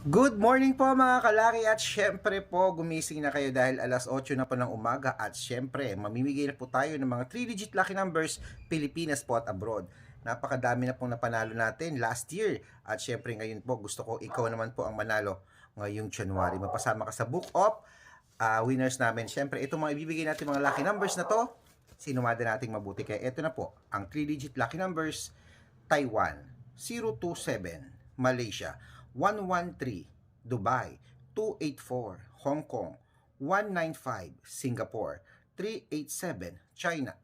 Good morning po mga kalaki at syempre po gumising na kayo dahil alas 8 na po ng umaga at syempre mamimigay na po tayo ng mga 3-digit lucky numbers Pilipinas po at abroad. Napakadami na pong napanalo natin last year at syempre ngayon po gusto ko ikaw naman po ang manalo ngayong January. Mapasama ka sa book of ah, winners namin. Syempre ito mga ibibigay natin mga lucky numbers na to sinumada nating mabuti. Kaya ito na po ang 3-digit lucky numbers Taiwan 027 Malaysia 113 Dubai 284 Hong Kong 195 Singapore 387 China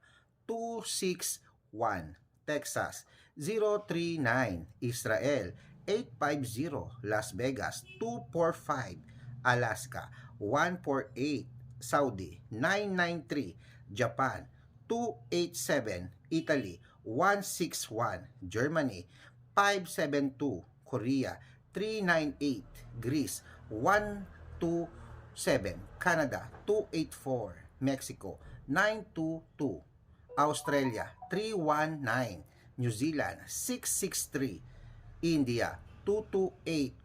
261 Texas 039 Israel 850 Las Vegas 245 Alaska 148 Saudi 993 Japan 287 Italy 161 Germany 572 Korea 398 Greece 127 Canada 284 Mexico 922 Australia 319 New Zealand 663 India 228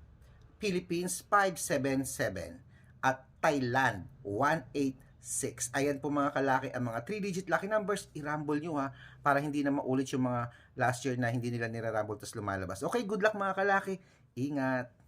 Philippines 577 at Thailand 186. Ayan po mga kalaki ang mga 3-digit lucky numbers. I-rumble nyo ha para hindi na maulit yung mga last year na hindi nila nirarumble tapos lumalabas. Okay, good luck mga kalaki. Ingat.